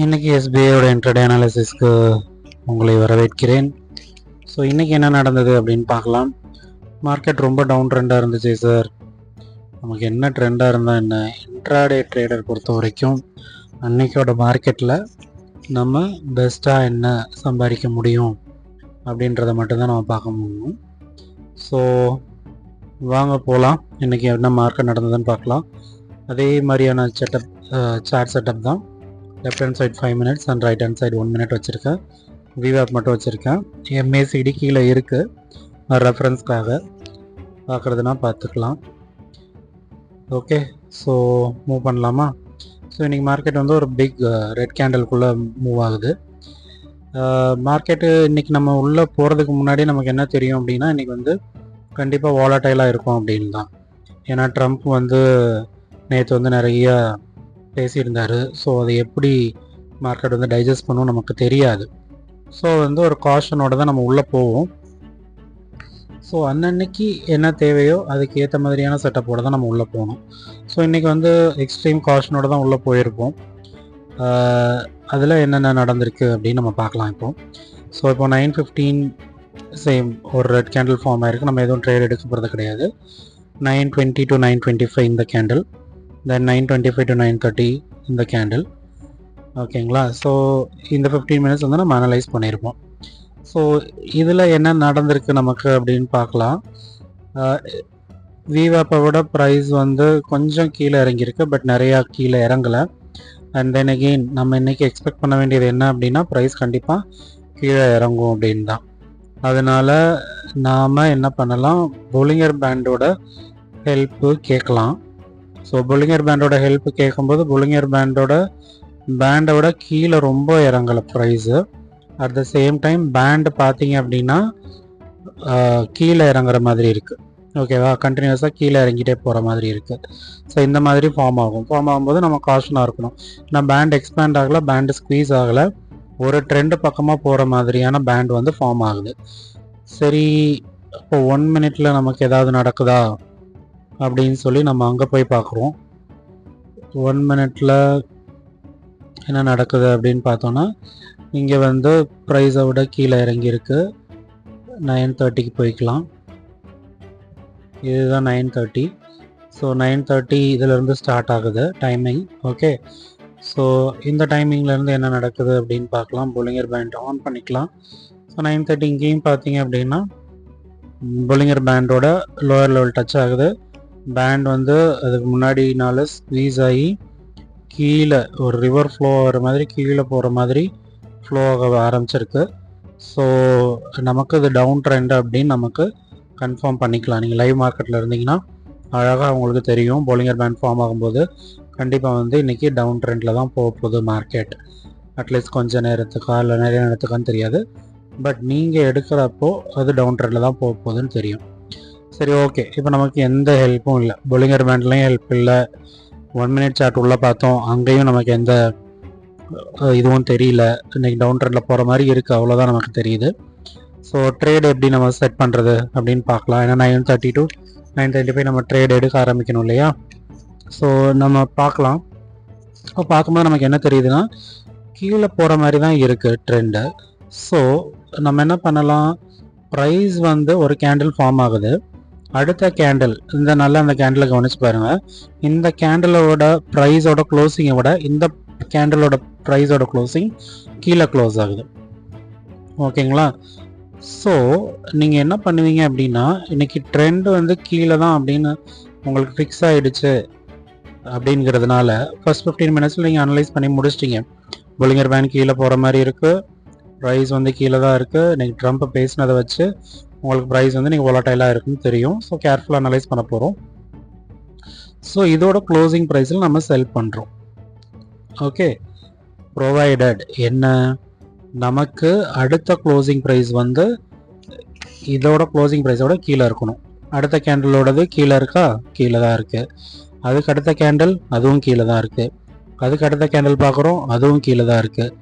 இன்றைக்கி எஸ்பிஐயோட இன்ட்ரடே அனாலிசிஸ்க்கு உங்களை வரவேற்கிறேன். ஸோ இன்றைக்கி என்ன நடந்தது அப்படின்னு பார்க்கலாம். மார்க்கெட் ரொம்ப டவுன் ட்ரெண்டாக இருந்துச்சு சார் நமக்கு என்ன ட்ரெண்டாக இருந்தால் என்ன? இன்ட்ராடே ட்ரேடர் பொறுத்த வரைக்கும் அன்னைக்கோட மார்க்கெட்டில் நம்ம பெஸ்ட்டாக என்ன சம்பாதிக்க முடியும் அப்படின்றத மட்டும்தான் நம்ம பார்க்க முடியும். ஸோ வாங்க போகலாம் இன்றைக்கி என்ன மார்க்கெட் நடந்ததுன்னு பார்க்கலாம். அதே மாதிரியான செட்டப் சார்ட் செட்டப் தான். Left hand side five minutes and right hand side one minute வச்சுருக்கேன் விவேப் மட்டும் வச்சுருக்கேன். எம்ஏசிடி கீழே இருக்குது ரெஃபரன்ஸ்க்காக பார்க்குறதுனா பார்த்துக்கலாம் ஓகே ஸோ மூவ் பண்ணலாமா? ஸோ இன்றைக்கி மார்க்கெட் வந்து ஒரு பிக் ரெட் கேண்டலுக்குள்ளே மூவ் ஆகுது. Uh, மார்க்கெட்டு இன்றைக்கி நம்ம உள்ளே போகிறதுக்கு முன்னாடி நமக்கு என்ன தெரியும் அப்படின்னா இன்றைக்கி வந்து கண்டிப்பாக வாலட்டைலாக இருக்கும் அப்படின்னு தான். ஏன்னா ட்ரம்ப் வந்து நேற்று வந்து நிறைய பேசியிருந்தார். ஸோ அதை எப்படி மார்க்கெட் வந்து டைஜஸ்ட் பண்ணும் நமக்கு தெரியாது. ஸோ வந்து ஒரு காஷனோட தான் நம்ம உள்ளே போவோம். ஸோ அன்னன்னைக்கு என்ன தேவையோ அதுக்கு ஏற்ற மாதிரியான செட்டப்போடு தான் நம்ம உள்ளே போகணும். ஸோ இன்றைக்கி வந்து எக்ஸ்ட்ரீம் காஷனோட தான் உள்ளே போயிருப்போம். அதில் என்னென்ன நடந்திருக்கு அப்படின்னு நம்ம பார்க்கலாம் இப்போ. ஸோ இப்போ நைன் ஃபிஃப்டீன் சேம் ஒரு ரெட் கேண்டில் ஃபார்ம் ஆயிருக்கு. நம்ம எதுவும் ட்ரேட் எடுக்க போகிறது கிடையாது. Nine twenty to nine twenty five இந்த candle then nine twenty five to nine thirty இந்த கேண்டில் ஓகேங்களா ஸோ இந்த ஃபிஃப்டீன் மினிட்ஸ் வந்து நம்ம அனலைஸ் பண்ணியிருப்போம் ஸோ இதில் என்ன நடந்திருக்கு நமக்கு அப்படின்னு பார்க்கலாம். விவாப்பை விட ப்ரைஸ் வந்து கொஞ்சம் கீழே இறங்கியிருக்கு பட் நிறையா கீழே இறங்கலை. அண்ட் தென் அகெயின் நம்ம இன்றைக்கி எக்ஸ்பெக்ட் பண்ண வேண்டியது என்ன அப்படின்னா ப்ரைஸ் கண்டிப்பாக கீழே இறங்கும் அப்படின்னு தான். அதனால் நாம் என்ன பண்ணலாம்? புலிங்கர் பேண்டோட ஹெல்ப்பு கேட்கலாம். ஸோ பொலிங்கர் பேண்டோட ஹெல்ப் கேட்கும்போது பொலிங்கர் பேண்டோட பேண்டை விட கீழே ரொம்ப இறங்கலை price at the same time band பார்த்தீங்க அப்படின்னா கீழே இறங்குற மாதிரி இருக்குது ஓகேவா கண்டினியூஸாக கீழே இறங்கிட்டே போகிற மாதிரி இருக்குது ஸோ இந்த மாதிரி ஃபார்ம் ஆகும். ஃபார்ம் ஆகும்போது நம்ம காஷனாக இருக்கணும். நான் பேண்ட் எக்ஸ்பேண்ட் ஆகலை பேண்டு ஸ்குவீஸ் ஆகலை. ஒரு ட்ரெண்டு பக்கமாக போகிற மாதிரியான பேண்ட் வந்து ஃபார்ம் ஆகுது. சரி இப்போ ஒன் மினிட்ல நமக்கு ஏதாவது நடக்குதா? அப்படின்னு சொல்லி நம்ம அங்கே போய் பார்க்குறோம் ஒன் மினிட்டில் என்ன நடக்குது அப்படின்னு பார்த்தோன்னா இங்கே வந்து ப்ரைஸை விட கீழே இறங்கியிருக்கு. நைன் தேர்ட்டிக்கு போய்க்கலாம். இதுதான் nine thirty so nine thirty இதிலேருந்து ஸ்டார்ட் ஆகுது டைமிங் ஓகே ஸோ இந்த டைமிங்லேருந்து என்ன நடக்குது அப்படின்னு பார்க்கலாம். புலிங்கர் பேண்ட் ஆன் பண்ணிக்கலாம். ஸோ நைன் தேர்ட்டி இங்கேயும் பார்த்தீங்க அப்படின்னா புலிங்கர் பேண்டோட லோயர் லெவல் டச் ஆகுது. பேண்ட் வந்து அதுக்கு முன்னாடினால ஸ்க்வீஸ் ஆகி கீழே ஒரு ரிவர் ஃப்ளோ ஆகிற மாதிரி கீழே போகிற மாதிரி ஃப்ளோ ஆக ஆரம்பிச்சிருக்கு. ஸோ நமக்கு இது டவுன் ட்ரெண்ட் அப்படின்னு நமக்கு கன்ஃபார்ம் பண்ணிக்கலாம். நீங்கள் லைவ் மார்க்கெட்டில் இருந்தீங்கன்னா அழகாக உங்களுக்கு தெரியும். போலிங்கர் பேண்ட் ஃபார்ம் ஆகும்போது கண்டிப்பாக வந்து இன்றைக்கி டவுன் ட்ரெண்டில் தான் போக போகுது மார்க்கெட் அட்லீஸ்ட் கொஞ்சம் நேரத்துக்கா இல்லை நிறைய நேரத்துக்கான்னு தெரியாது. பட் நீங்கள் எடுக்கிறப்போ அது டவுன் ட்ரெண்டில் தான் போக போகுதுன்னு தெரியும். சரி ஓகே இப்போ நமக்கு எந்த ஹெல்ப்பும் இல்லை. பொலிங்கர் பேண்ட்லேயும் ஹெல்ப் இல்லை. ஒன் மினிட் சாட் உள்ளே பார்த்தோம். அங்கேயும் நமக்கு எந்த இதுவும் தெரியல. இன்றைக்கி டவுன் ட்ரெண்டில் போகிற மாதிரி இருக்குது அவ்வளோதான் நமக்கு தெரியுது. ஸோ ட்ரேட் எப்படி நம்ம செட் பண்ணுறது அப்படின்னு பார்க்கலாம். ஏன்னா nine thirty to nine thirty five நம்ம ட்ரேட் எடுக்க ஆரம்பிக்கணும் இல்லையா? ஸோ நம்ம பார்க்கலாம். ஸோ பார்க்கும்போது நமக்கு என்ன தெரியுதுன்னா கீழே போகிற மாதிரி தான் இருக்குது ட்ரெண்டு ஸோ நம்ம என்ன பண்ணலாம்? ப்ரைஸ் வந்து ஒரு கேண்டில் ஃபார்ம் ஆகுது. அடுத்த கேண்டில் இந்த நல்ல அந்த கேண்டிலை கவனிச்சு பாருங்க. இந்த கேண்டிலோட ப்ரைஸோட க்ளோசிங்கை விட இந்த கேண்டிலோட ப்ரைஸோட க்ளோசிங் கீழே க்ளோஸ் ஆகுது. ஓகேங்களா? ஸோ நீங்கள் என்ன பண்ணுவீங்க அப்படின்னா இன்னைக்கு ட்ரெண்ட் வந்து கீழே தான் அப்படின்னு உங்களுக்கு ஃபிக்ஸ் ஆகிடுச்சு அப்படிங்கிறதுனால ஃபர்ஸ்ட் ஃபிஃப்டீன் மினிட்ஸில் நீங்கள் அனலைஸ் பண்ணி முடிச்சிட்டிங்க. புலிங்கர் பேன் கீழே போகிற மாதிரி இருக்குது ப்ரைஸ் வந்து கீழே தான் இருக்குது இன்றைக்கி ட்ரம்ப் பேசினதை வச்சு உங்களுக்கு ப்ரைஸ் வந்து நீங்கள் ஒலட்டைலாக இருக்குன்னு தெரியும். ஸோ கேர்ஃபுல்லாக அனலைஸ் பண்ண போகிறோம் ஸோ இதோட க்ளோசிங் ப்ரைஸில் நம்ம செல் பண்ணுறோம் ஓகே ப்ரொவைடட் என்ன? நமக்கு அடுத்த க்ளோசிங் ப்ரைஸ் வந்து இதோட க்ளோசிங் ப்ரைஸோட கீழே இருக்கணும். அடுத்த கேண்டிலோடது கீழே இருக்கா? கீழே தான் இருக்குது அதுக்கு அடுத்த கேண்டில் அதுவும் கீழே தான் இருக்குது அதுக்கு அடுத்த கேண்டில் பார்க்குறோம் அதுவும் கீழே தான் இருக்குது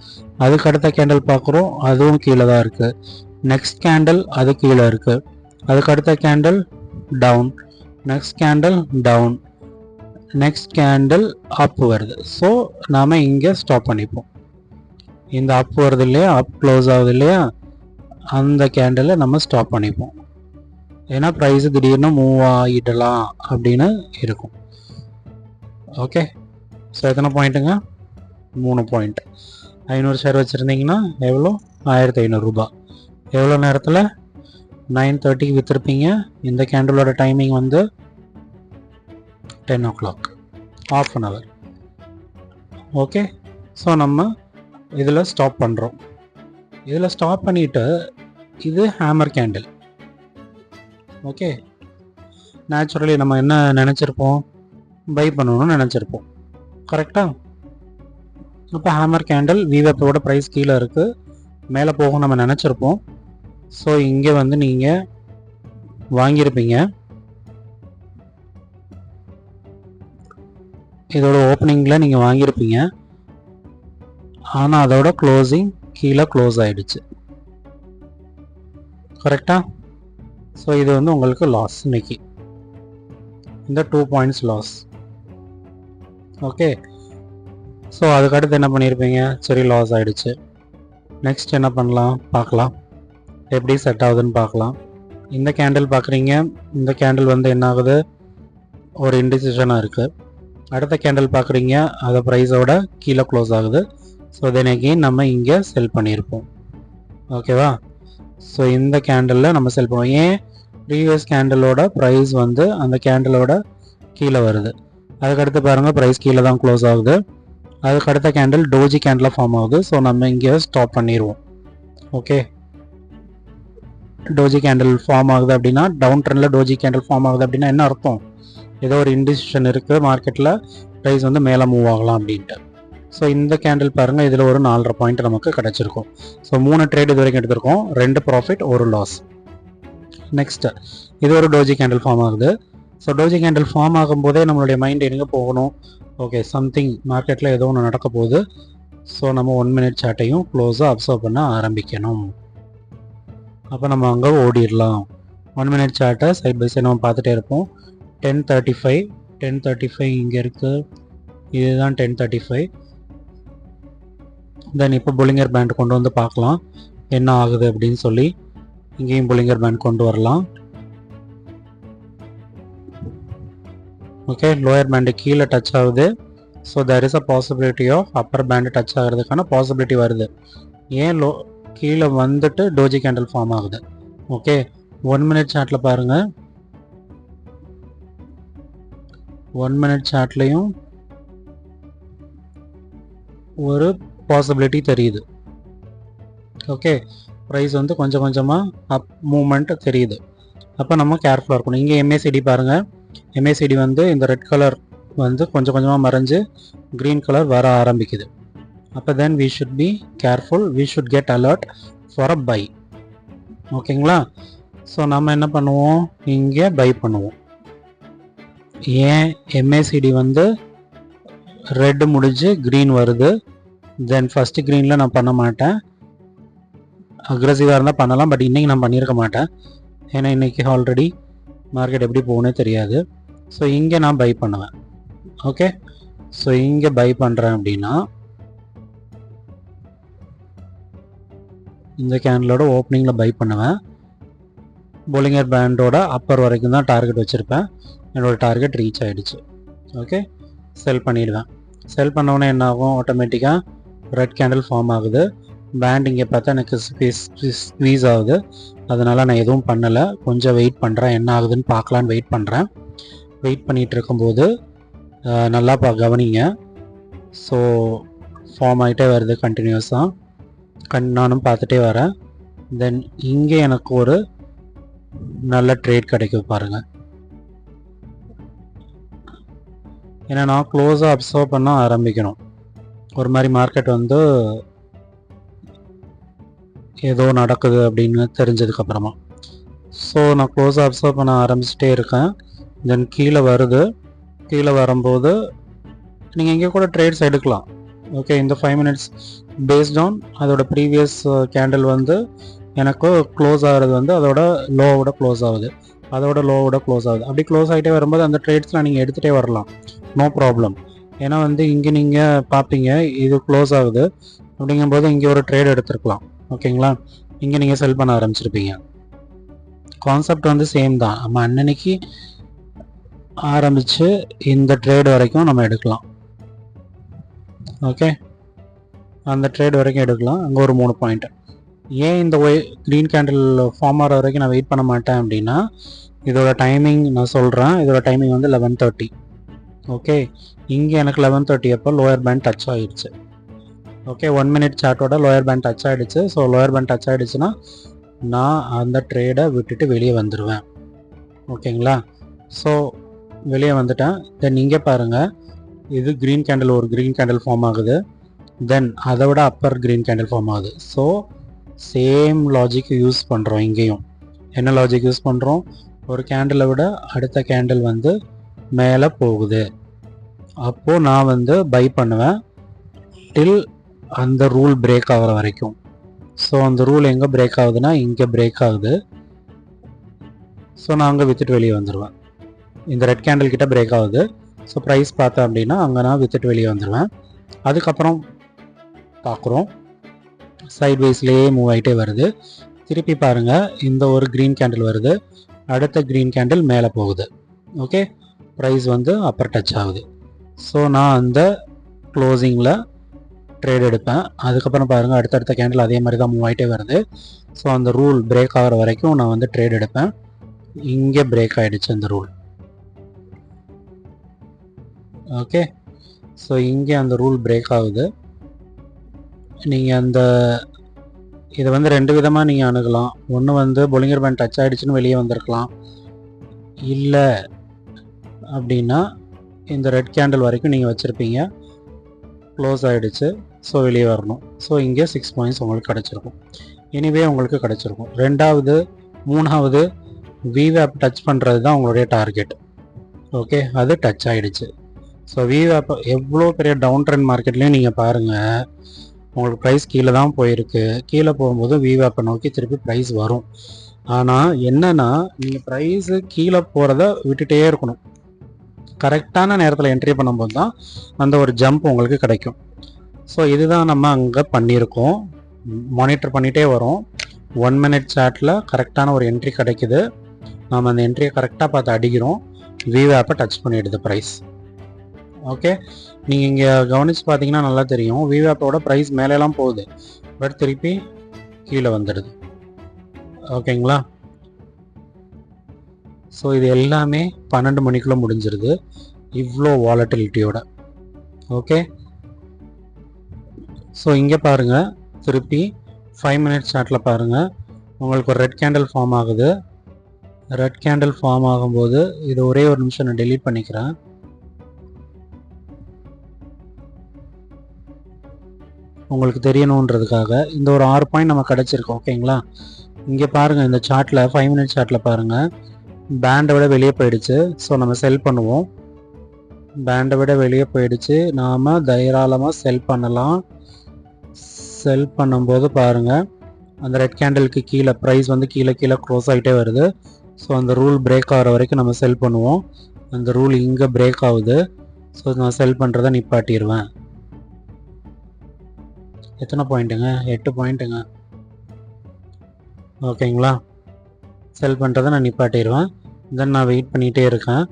அதுக்கு அடுத்த கேண்டில் பார்க்குறோம் அதுவும் கீழே தான் இருக்குது நெக்ஸ்ட் கேண்டில் அது கீழே இருக்குது அதுக்கு அடுத்த candle down next candle down next candle up வருது. ஸோ நாம் இங்கே ஸ்டாப் பண்ணிப்போம். இந்த அப் வருது இல்லையா? அப் க்ளோஸ் ஆகுது இல்லையா? அந்த கேண்டிலை நம்ம ஸ்டாப் பண்ணிப்போம். ஏன்னா ப்ரைஸு திடீர்னு மூவ் ஆகிடலாம் அப்படின்னு இருக்கும். ஓகே ஸோ எத்தனை பாயிண்ட்டுங்க மூணு பாயிண்ட் ஐநூறு ஷேர் வச்சுருந்தீங்கன்னா எவ்வளோ? ஆயிரத்தி ஐநூறுரூபா எவ்வளோ நேரத்தில்? நைன் தேர்ட்டிக்கு விற்றுருப்பீங்க இந்த கேண்டிலோட டைமிங் வந்து ten o'clock half an hour okay so நம்ம இதில் ஸ்டாப் பண்ணுறோம் இதில் ஸ்டாப் பண்ணிவிட்டு இது ஹேமர் கேண்டில் ஓகே நேச்சுரலி நம்ம என்ன நினச்சிருப்போம்? பை பண்ணணும்னு நினச்சிருப்போம். கரெக்டாக இப்போ ஹேமர் கேண்டில் விவேப்போட ப்ரைஸ் கீழே இருக்குது மேலே போகும் நம்ம நினச்சிருப்போம். ஸோ இங்கே வந்து நீங்கள் வாங்கியிருப்பீங்க. இதோட ஓப்பனிங்கில் நீங்கள் வாங்கியிருப்பீங்க. ஆனால் அதோட க்ளோசிங் கீழே க்ளோஸ் ஆகிடுச்சு கரெக்டாக ஸோ இது வந்து உங்களுக்கு லாஸ் இன்னைக்கு. இந்த two points loss okay so அதுக்கடுத்து என்ன பண்ணியிருப்பீங்க? சரி லாஸ் ஆகிடுச்சு நெக்ஸ்ட் என்ன பண்ணலாம்? பார்க்கலாம். எப்படி செட் ஆகுதுன்னு பார்க்கலாம். இந்த கேண்டில் பார்க்குறீங்க. இந்த கேண்டில் வந்து என்ன ஆகுது? ஒரு இன்டிசிஷனாக இருக்குது அடுத்த கேண்டில் பார்க்குறீங்க. அதை ப்ரைஸோட கீழே க்ளோஸ் ஆகுது. ஸோ தென் அகெயின் நம்ம இங்கே செல் பண்ணியிருப்போம். ஓகேவா ஸோ இந்த கேண்டலில் நம்ம செல் பண்ணுவோம் ஏன்? ப்ரீவியஸ் கேண்டலோட ப்ரைஸ் வந்து அந்த கேண்டலோட கீழே வருது. அதுக்கடுத்து பாருங்கள் ப்ரைஸ் கீழே தான் க்ளோஸ் ஆகுது. அதுக்கு அடுத்த கேண்டில் டோஜி கேண்டில் ஃபார்ம் ஆகுது. ஸோ நம்ம இங்கே ஸ்டாப் பண்ணிடுவோம் ஓகே டோஜி கேண்டில் ஃபார்ம் ஆகுது அப்படின்னா டவுன் ட்ரெண்டில் டோஜி கேண்டில் ஃபார்ம் ஆகுது அப்படின்னா என்ன அர்த்தம்? ஏதோ ஒரு இண்டிசிஷன் இருக்குது மார்க்கெட்டில் ப்ரைஸ் வந்து மேலே மூவ் ஆகலாம் அப்படின்ட்டு. ஸோ இந்த கேண்டில் பாருங்கள் இதில் ஒரு நாலரை பாயிண்ட் நமக்கு கிடச்சிருக்கும். ஸோ மூணு ட்ரேட் இது வரைக்கும் எடுத்திருக்கோம். ரெண்டு ப்ராஃபிட் ஒரு லாஸ் நெக்ஸ்ட்டு இது ஒரு டோஜி கேண்டில் ஃபார்ம் ஆகுது. ஸோ டோஜி கேண்டில் ஃபார்ம் ஆகும்போதே நம்மளுடைய மைண்ட் எங்கே போகணும்? ஓகே சம்திங் மார்க்கெட்டில் ஏதோ ஒன்று நடக்க போகுது. ஸோ நம்ம ஒன் மினிட் சாட்டையும் க்ளோஸாக அப்சர்வ் பண்ண ஆரம்பிக்கணும். அப்போ நம்ம அங்கே ஓடிடலாம். ஒன் மினிட் சார்ட்டை சைட் பை சைட் நம்ம பார்த்துட்டே இருப்போம். Ten thirty five ten thirty five இங்கே இருக்குது இதுதான் டென் தேர்ட்டி ஃபைவ் தென் இப்போ புலிங்கர் பேண்ட் கொண்டு வந்து பார்க்கலாம். என்ன ஆகுது அப்படின்னு சொல்லி. இங்கேயும் புலிங்கர் பேண்ட் கொண்டு வரலாம். ஓகே லோயர் பேண்டு கீழே டச் ஆகுது. So there is a possibility of upper band touch ஆகிறதுக்கான பாசிபிலிட்டி வருது. ஏன் லோ கீழே வந்துட்டு டோஜி கேண்டில் ஃபார்ம் ஆகுது. ஓகே ஒன் மினிட் சாட்டில் பாருங்கள் ஒன் மினிட் சாட்லேயும் ஒரு பாசிபிலிட்டி தெரியுது. ஓகே ப்ரைஸ் வந்து கொஞ்சம் கொஞ்சமாக அப் மூமெண்ட் தெரியுது. அப்போ நம்ம கேர்ஃபுல்லாக இருக்கணும். இங்கே எம்ஏசிடி பாருங்கள் எம்ஏசிடி வந்து இந்த ரெட் கலர் வந்து கொஞ்சம் கொஞ்சமாக மறைஞ்சு க்ரீன் கலர் வர ஆரம்பிக்குது. அப்போ then we should be careful we should get alert for a buy ஓகேங்களா ஸோ நம்ம என்ன பண்ணுவோம்? இங்கே பை பண்ணுவோம். ஏன்? எம்ஏசிடி வந்து ரெட்டு முடிஞ்சு க்ரீன் வருது. தென் ஃபஸ்ட்டு க்ரீனில் நான் பண்ண மாட்டேன். அக்ரஸிவாக இருந்தால் பண்ணலாம் பட் இன்றைக்கி நான் பண்ணியிருக்க மாட்டேன். ஏன்னா இன்றைக்கி ஆல்ரெடி மார்க்கெட் எப்படி போகணே தெரியாது. ஸோ இங்கே நான் பை பண்ணுவேன். ஓகே ஸோ இங்கே பை பண்ணுறேன் அப்படின்னா இந்த கேண்டலோட ஓப்பனிங்கில் பை பண்ணுவேன். போலிங்கர் பேண்டோட அப்பர் வரைக்கும் தான் டார்கெட் வச்சுருப்பேன். என்னோட டார்கெட் ரீச் ஆகிடுச்சு ஓகே செல் பண்ணிடுவேன். செல் பண்ணோன்னே என்ன ஆகும்? ஆட்டோமேட்டிக்காக ரெட் கேண்டில் ஃபார்ம் ஆகுது. பேண்ட் இங்கே பார்த்தா எனக்கு ஸ்க்வீஸ் ஆகுது. அதனால் நான் எதுவும் பண்ணலை. கொஞ்சம் வெயிட் பண்ணுறேன் என்ன ஆகுதுன்னு பார்க்கலான்னு வெயிட் பண்ணுறேன் வெயிட் பண்ணிகிட்டு இருக்கும்போது நல்லா பா கவனிங்க. ஸோ ஃபார்ம் ஆகிட்டே வருது கண்டினியூஸாக கண் நானும் பார்த்துட்டே வரேன். தென் இங்கே எனக்கு ஒரு நல்ல ட்ரேட் கிடைக்கும் பாருங்கள் ஏன்னா நான் க்ளோஸாக அப்சர்வ் பண்ண ஆரம்பிக்கணும். ஒரு மாதிரி மார்க்கெட் வந்து ஏதோ நடக்குது அப்படின்னு தெரிஞ்சதுக்கப்புறமா ஸோ நான் க்ளோஸாக அப்சர்வ் பண்ண ஆரம்பிச்சிட்டே இருக்கேன். தென் கீழே வருது. கீழே வரும்போது நீங்கள் இங்கே கூட ட்ரேட்ஸ் எடுக்கலாம். ஓகே இந்த ஃபைவ் மினிட்ஸ் பேஸ்ட் ஆன் அதோட ப்ரீவியஸ் கேண்டில் uh, வந்து எனக்கு க்ளோஸ் ஆகிறது வந்து அதோட லோவோட க்ளோஸ் ஆகுது. அதோட லோவோட க்ளோஸ் ஆகுது. அப்படி க்ளோஸ் ஆகிட்டே வரும்போது அந்த ட்ரேட்ஸ்லாம் நீங்கள் எடுத்துகிட்டே வரலாம். நோ ப்ராப்ளம் ஏன்னா வந்து இங்கே நீங்கள் பார்ப்பீங்க இது க்ளோஸ் ஆகுது. அப்படிங்கும்போது இங்கே ஒரு ட்ரேட் எடுத்துருக்கலாம். ஓகேங்களா இங்கே நீங்கள் செல் பண்ண ஆரம்பிச்சிருப்பீங்க. கான்செப்ட் வந்து சேம் தான். நம்ம அன்னன்னைக்கு ஆரம்பித்து இந்த ட்ரேட் வரைக்கும் நம்ம எடுக்கலாம். ஓகே அந்த ட்ரேட் வரைக்கும் எடுக்கலாம். அங்கே ஒரு மூணு பாயிண்ட் ஏன் இந்த ஒய் க்ரீன் கேண்டில் ஃபார்ம் ஆகிற வரைக்கும் நான் வெயிட் பண்ண மாட்டேன் அப்படின்னா இதோட டைமிங் நான் சொல்கிறேன் இதோட டைமிங் வந்து லெவன் தேர்ட்டி ஓகே இங்கே எனக்கு லெவன் தேர்ட்டி அப்போ லோயர் பேண்ட் டச் ஆகிடுச்சு ஓகே ஒன் மினிட் சார்ட்டோட லோயர் பேண்ட் டச் ஆகிடுச்சு ஸோ லோயர் பேண்ட் டச் ஆகிடுச்சுன்னா நான் அந்த ட்ரேடை விட்டுட்டு வெளியே வந்துடுவேன் ஓகேங்களா ஸோ வெளியே வந்துட்டேன். தென் இங்கே பாருங்கள் இது க்ரீன் கேண்டில் ஒரு க்ரீன் கேண்டில் ஃபார்ம் ஆகுது. தென் அதை விட அப்பர் க்ரீன் கேண்டில் ஃபார்ம் ஆகுது. ஸோ சேம் லாஜிக் யூஸ் பண்ணுறோம் இங்கேயும். என்ன லாஜிக் யூஸ் பண்ணுறோம் ஒரு கேண்டிலை விட அடுத்த கேண்டில் வந்து மேலே போகுது. அப்போது நான் வந்து பை பண்ணுவேன் டில் அந்த ரூல் பிரேக் ஆகிற வரைக்கும். ஸோ அந்த ரூல் எங்கே பிரேக் ஆகுதுன்னா இங்கே பிரேக் ஆகுது. ஸோ நான் அங்கே விற்றுட்டு வெளியே வந்துடுவேன் இந்த ரெட் கேண்டில் கிட்ட பிரேக் ஆகுது. ஸோ ப்ரைஸ் பார்த்தேன் அப்படின்னா அங்கே நான் வித்துட்டு வெளியே வந்துடுவேன் அதுக்கப்புறம் பார்க்குறோம். சைட் வைஸ்லேயே மூவ் ஆகிட்டே வருது. திருப்பி பாருங்கள் இந்த ஒரு க்ரீன் கேண்டில் வருது. அடுத்த க்ரீன் கேண்டில் மேலே போகுது. ஓகே ப்ரைஸ் வந்து அப்பர் டச் ஆகுது. ஸோ நான் அந்த க்ளோசிங்கில் ட்ரேட் எடுப்பேன். அதுக்கப்புறம் பாருங்கள் அடுத்தடுத்த கேண்டில் அதே மாதிரி தான் மூவ் ஆகிட்டே வருது. ஸோ அந்த ரூல் பிரேக் ஆகிற வரைக்கும் நான் வந்து ட்ரேட் எடுப்பேன். இங்கே பிரேக் ஆகிடுச்சு அந்த ரூல் ஓகே ஸோ இங்கே அந்த ரூல் பிரேக் ஆகுது. நீங்கள் அந்த இதை வந்து ரெண்டு விதமாக நீங்கள் அணுகலாம். ஒன்று வந்து பொலிங்கர் பேண்ட் டச் ஆகிடுச்சின்னு வெளியே வந்திருக்கலாம். இல்லை அப்படின்னா இந்த ரெட் கேண்டில் வரைக்கும் நீங்கள் வச்சுருப்பீங்க. க்ளோஸ் ஆகிடுச்சு ஸோ வெளியே வரணும். ஸோ இங்கே சிக்ஸ் பாயிண்ட்ஸ் உங்களுக்கு கிடச்சிருக்கும். எனிவே உங்களுக்கு கிடச்சிருக்கும். ரெண்டாவது மூணாவது விவேப் டச் பண்ணுறது தான் உங்களுடைய டார்கெட் ஓகே அது டச் ஆகிடுச்சு ஸோ விவேப் எவ்வளோ பெரிய டவுன் ட்ரெண்ட் மார்க்கெட்லேயும் நீங்கள் பாருங்கள் உங்களுக்கு ப்ரைஸ் கீழே தான் போயிருக்கு. கீழே போகும்போது விவேப்பை நோக்கி திருப்பி ப்ரைஸ் வரும். ஆனால் என்னென்னா நீங்கள் ப்ரைஸு கீழே போகிறத விட்டுட்டே இருக்கணும். கரெக்டான நேரத்தில் என்ட்ரி பண்ணும்போது தான் அந்த ஒரு ஜம்ப் உங்களுக்கு கிடைக்கும். ஸோ இதுதான் நம்ம அங்கே பண்ணியிருக்கோம். மானிட்டர் பண்ணிகிட்டே வரோம். ஒன் மினிட் சாட்டில் கரெக்டான ஒரு என்ட்ரி கிடைக்குது. நாம் அந்த என்ட்ரியை கரெக்டாக பார்த்து அடிக்கிறோம். விவேப்பை டச் பண்ணிடுது ப்ரைஸ் ஓகே நீங்கள் இங்கே கவனித்து பார்த்தீங்கன்னா நல்லா தெரியும். விவேப்போட ப்ரைஸ் மேலெலாம் போகுது. பட் திருப்பி கீழே வந்துடுது. ஓகேங்களா ஸோ இது எல்லாமே பன்னெண்டு மணிக்குள்ளே முடிஞ்சிருது. இவ்வளோ வாலட்டிலிட்டியோட ஓகே ஸோ இங்கே பாருங்கள் திருப்பி ஃபைவ் மினிட்ஸ் சாட்டில் பாருங்கள் உங்களுக்கு ஒரு ரெட் கேண்டில் ஃபார்ம் ஆகுது. ரெட் கேண்டில் ஃபார்ம் ஆகும்போது இது ஒரே ஒரு நிமிஷம் நான் டெலீட் பண்ணிக்கிறேன். உங்களுக்கு தெரியணுன்றதுக்காக இந்த ஒரு ஆறு பாயிண்ட் நம்ம கிடச்சிருக்கோம் ஓகேங்களா? இங்கே பாருங்கள் இந்த சார்ட்டில் ஃபைவ் மினிட்ஸ் சார்ட்டில் பாருங்கள் பேண்டை விட வெளியே போயிடுச்சு. ஸோ நம்ம செல் பண்ணுவோம். பேண்டை விட வெளியே போயிடுச்சு. நாம் தைராளமாக செல் பண்ணலாம். செல் பண்ணும்போது பாருங்கள் அந்த ரெட் கேண்டலுக்கு கீழே ப்ரைஸ் வந்து கீழே கீழே க்ளோஸ் ஆகிட்டே வருது. ஸோ அந்த ரூல் பிரேக் ஆகிற வரைக்கும் நம்ம செல் பண்ணுவோம். அந்த ரூல் இங்கே பிரேக் ஆகுது. ஸோ நான் செல் பண்ணுறதை நிப்பாட்டிடுவேன் எத்தனை பாயிண்ட்டுங்க? எட்டு பாயிண்ட்டுங்க. ஓகேங்களா? செல் பண்ணுறதை நான் நிப்பாட்டிடுவேன். தென் நான் வெயிட் பண்ணிகிட்டே இருக்கேன்.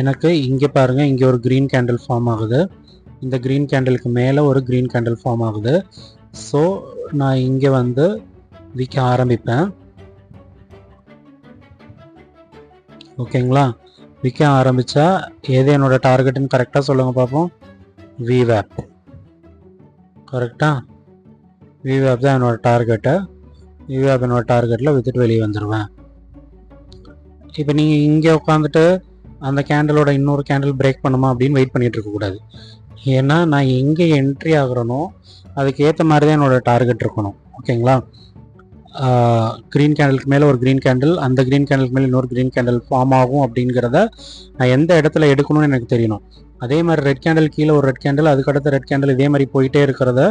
எனக்கு இங்கே பாருங்கள் இங்கே ஒரு க்ரீன் கேண்டில் ஃபார்ம் ஆகுது. இந்த க்ரீன் கேண்டிலுக்கு மேலே ஒரு க்ரீன் கேண்டில் ஃபார்ம் ஆகுது. ஸோ நான் இங்கே வந்து விற்க ஆரம்பிப்பேன். ஓகேங்களா? விற்க ஆரம்பித்தா எது என்னோட டார்கெட்டுன்னு கரெக்டாக சொல்லுங்கள் பார்ப்போம் விவேப் கரெக்டாக விவேப் தான் என்னோட டார்கெட்டை. விவேப் என்னோட டார்கெட்டில் விற்றுட்டு வெளியே வந்துடுவேன் இப்போ நீங்கள் இங்கே உட்காந்துட்டு அந்த கேண்டலோட இன்னொரு கேண்டில் பிரேக் பண்ணுமா அப்படின்னு வெயிட் பண்ணிகிட்டு இருக்கக்கூடாது ஏன்னா நான் எங்கே என்ட்ரி ஆகுறனோ அதுக்கேற்ற மாதிரி தான் என்னோட டார்கெட் இருக்கணும். ஓகேங்களா? க்ரீன் கேண்டலுக்கு மேலே ஒரு க்ரீன் கேண்டில் அந்த க்ரீன் கேண்டலுக்கு மேலே இன்னொரு க்ரீன் கேண்டில் ஃபார்ம் ஆகும் அப்படிங்கிறத நான் எந்த இடத்துல எடுக்கணும்னு எனக்கு தெரியணும். அதே மாதிரி ரெட் கேண்டில் கீழே ஒரு ரெட் கேண்டில் அதுக்கடுத்த ரெட் கேண்டில் இதே மாதிரி போயிட்டே இருக்கிறத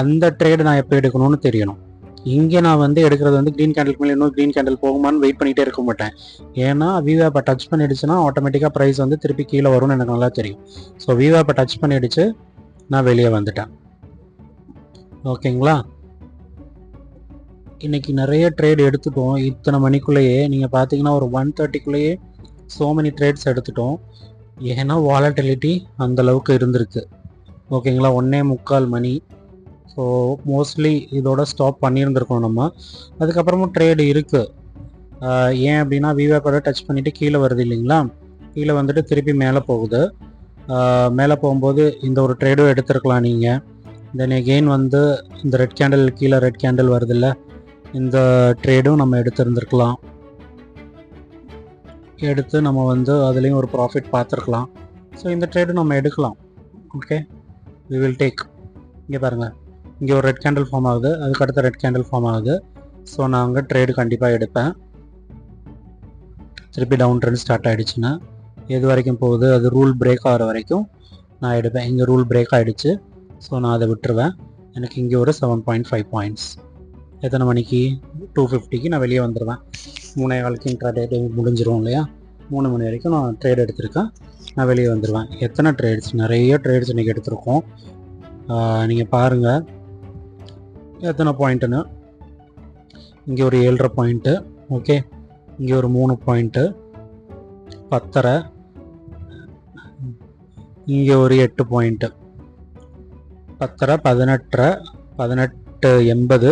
அந்த ட்ரேடு நான் எப்போ எடுக்கணும்னு தெரியணும். இங்கே நான் வந்து எடுக்கிறது வந்து க்ரீன் கேண்டிலுக்கு மேலே இன்னொரு க்ரீன் கேண்டில் போகுமான்னு வெயிட் பண்ணிகிட்டே இருக்க மாட்டேன். ஏன்னா விவாப்பை டச் பண்ணிடுச்சுன்னா ஆட்டோமேட்டிக்காக ப்ரைஸ் வந்து திருப்பி கீழே வரும்னு எனக்கு நல்லா தெரியும். ஸோ விவாப்பை டச் பண்ணிடுச்சு நான் வெளியே வந்துட்டேன். ஓகேங்களா இன்னைக்கு நிறைய ட்ரேட் எடுத்துட்டோம். இத்தனை மணிக்குள்ளேயே நீங்கள் பார்த்தீங்கன்னா ஒரு ஒன் தேர்ட்டிக்குள்ளேயே ஸோ மெனி ட்ரேட்ஸ் எடுத்துட்டோம். ஏன்னா வாலட்டிலிட்டி அந்த அளவுக்கு இருந்திருக்கு. ஓகேங்களா? ஒன்றே முக்கால் மணி. ஸோ மோஸ்ட்லி இதோட ஸ்டாப் பண்ணியிருந்திருக்கோம் நம்ம. அதுக்கப்புறமும் ட்ரேடு இருக்குது ஏன் அப்படின்னா விவேக்கோட டச் பண்ணிவிட்டு கீழே வருது இல்லைங்களா? கீழே வந்துட்டு திருப்பி மேலே போகுது. மேலே போகும்போது இந்த ஒரு ட்ரேடும் எடுத்திருக்கலாம் நீங்கள் தென் எகெயின் வந்து இந்த ரெட் கேண்டில் கீழே ரெட் கேண்டில் வருதில்ல? இந்த ட்ரேடும் நம்ம எடுத்திருந்துருக்கலாம் எடுத்து நம்ம வந்து அதுலேயும் ஒரு ப்ராஃபிட் பார்த்துருக்கலாம். ஸோ இந்த ட்ரேடும் நம்ம எடுக்கலாம். ஓகே வி வில் டேக் இங்கே பாருங்கள் இங்கே ஒரு ரெட் கேண்டில் ஃபார்ம் ஆகுது. அதுக்கு அடுத்த ரெட் கேண்டில் ஃபார்ம் ஆகுது. ஸோ நான் அங்கே ட்ரேடு கண்டிப்பாக எடுப்பேன். திருப்பி டவுன் ட்ரெண்ட் ஸ்டார்ட் ஆகிடுச்சுன்னா எது வரைக்கும் போகுது? அது ரூல் பிரேக் ஆகிற வரைக்கும் நான் எடுப்பேன். இங்கே ரூல் பிரேக் ஆகிடுச்சு ஸோ நான் அதை விட்டுருவேன். எனக்கு இங்கே ஒரு செவன் பாயிண்ட் ஃபைவ் பாயிண்ட்ஸ் எத்தனை மணிக்கு? டூ ஃபிஃப்டிக்கு நான் வெளியே வந்துடுவேன் மூணே காலுக்கு இன்ட்ரா டேட் முடிஞ்சிரும் இல்லையா? மூணு மணி வரைக்கும் நான் ட்ரேட் எடுத்திருக்கேன். நான் வெளியே வந்துடுவேன் எத்தனை ட்ரேட்ஸ் நிறைய ட்ரேட்ஸ் இன்றைக்கி எடுத்திருக்கோம். நீங்கள் பாருங்கள் எத்தனை பாயிண்ட்டுன்னு இங்கே ஒரு ஏழரை பாயிண்ட்டு ஓகே இங்கே ஒரு மூணு பாயிண்ட்டு பத்தரை. இங்கே ஒரு எட்டு பாயிண்ட்டு பத்தரை பதினெட்டரை பதினெட்டு எண்பது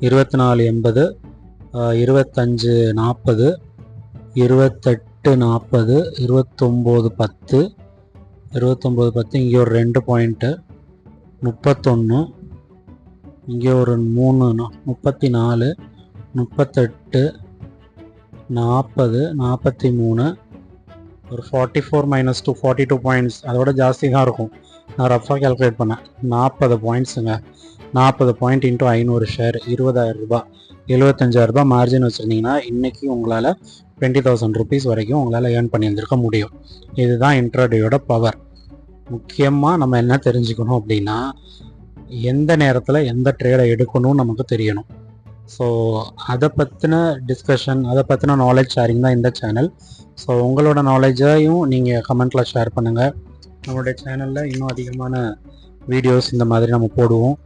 இருபத்தி நாலு எண்பது இருபத்தஞ்சு நாற்பது இருபத்தெட்டு நாற்பது இருபத்தொம்போது பத்து இருபத்தொம்போது பத்து இங்கே ஒரு ரெண்டு பாயிண்ட்டு முப்பத்தொன்று இங்கே ஒரு மூணு நா- முப்பத்தி நாலு முப்பத்தெட்டு நாற்பது நாற்பத்தி மூணு ஒரு forty four minus two forty two points அதோட ஜாஸ்தி தான் இருக்கும். நான் ரஃபாக கேல்குலேட் பண்ணேன். நாற்பது பாயிண்ட்ஸுங்க நாற்பது பாயிண்ட் இன்ட்டு ஐநூறு ஷேர் இருபதாயிரம் ரூபாய் எழுபத்தஞ்சாயிரம் ரூபாய் மார்ஜின் வச்சுருந்தீங்கன்னா இன்றைக்கி உங்களால் டுவெண்ட்டி தௌசண்ட் ருபீஸ் வரைக்கும் உங்களால் ஏர்ன் பண்ணியிருந்திருக்க முடியும். இதுதான் இன்ட்ராடேயோட பவர் முக்கியமாக நம்ம என்ன தெரிஞ்சுக்கணும் அப்படின்னா எந்த நேரத்தில் எந்த ட்ரேடை எடுக்கணும்னு நமக்கு தெரியணும். ஸோ அதை பற்றின டிஸ்கஷன் அதை பற்றின நாலேஜ் ஷேரிங் தான் இந்த சேனல் ஸோ உங்களோட நாலேஜையும் நீங்கள் கமெண்ட்டில் ஷேர் பண்ணுங்கள் நம்மளுடைய சேனலில் இன்னும் அதிகமான வீடியோஸ் இந்த மாதிரி நம்ம போடுவோம்.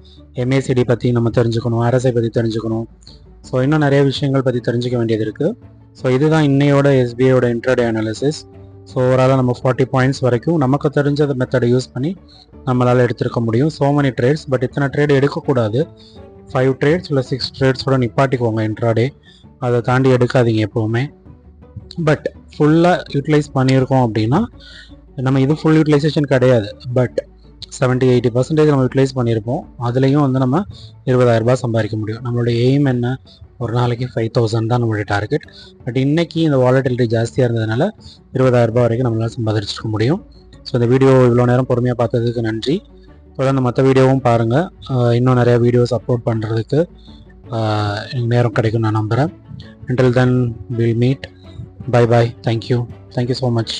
எம்ஏசிடி பற்றி நம்ம தெரிஞ்சுக்கணும் அரசை பற்றி தெரிஞ்சுக்கணும். ஸோ இன்னும் நிறைய விஷயங்கள் பற்றி தெரிஞ்சுக்க வேண்டியது இருக்குது ஸோ இதுதான் இன்னையோட எஸ்பிஐயோட இன்ட்ராடே அனாலிசிஸ் ஸோ ஓவராலாக நம்ம ஃபார்ட்டி பாயிண்ட்ஸ் வரைக்கும் நமக்கு தெரிஞ்ச மெத்தடை யூஸ் பண்ணி நம்மளால் எடுத்திருக்க முடியும். ஸோ மெனி ட்ரேட்ஸ் பட் இத்தனை ட்ரேட் எடுக்கக்கூடாது. ஃபைவ் ட்ரேட்ஸ் இல்லை சிக்ஸ் ட்ரேட்ஸோட நிப்பாட்டிக்கோங்க இன்ட்ராடே அதை தாண்டி எடுக்காதீங்க எப்போவுமே. பட் ஃபுல்லாக யூட்டிலைஸ் பண்ணியிருக்கோம் அப்படின்னா நம்ம இது ஃபுல் யூட்டிலைசேஷன் கிடையாது. பட் 70 எயிட்டி பர்சன்டேஜ் நம்ம யூட்டிலைஸ் பண்ணியிருப்போம். அதுலேயும் வந்து நம்ம 20000 ரூபாய் சம்பாதிக்க முடியும். நம்மளுடைய எய்ம் என்ன? ஒரு நாளைக்கு ஃபைவ் தௌசண்ட் தான் நம்மளுடைய டார்கெட் பட் இன்றைக்கி இந்த வாலட்டிலிட்டி ஜாஸ்தியாக இருந்ததுனால 20000 ரூபாய் வரைக்கும் நம்மளால் சம்பாதிச்சிருக்க முடியும். ஸோ இந்த வீடியோ இவ்வளோ நேரம் பொறுமையாக பார்த்ததுக்கு நன்றி. தொடர்ந்து மற்ற வீடியோவும் பாருங்கள் இன்னும் நிறைய வீடியோஸ் அப்லோட் பண்ணுறதுக்கு எனக்கு நேரம் கிடைக்கும் நான் நம்புகிறேன் until then will meet bye bye thank you thank you so much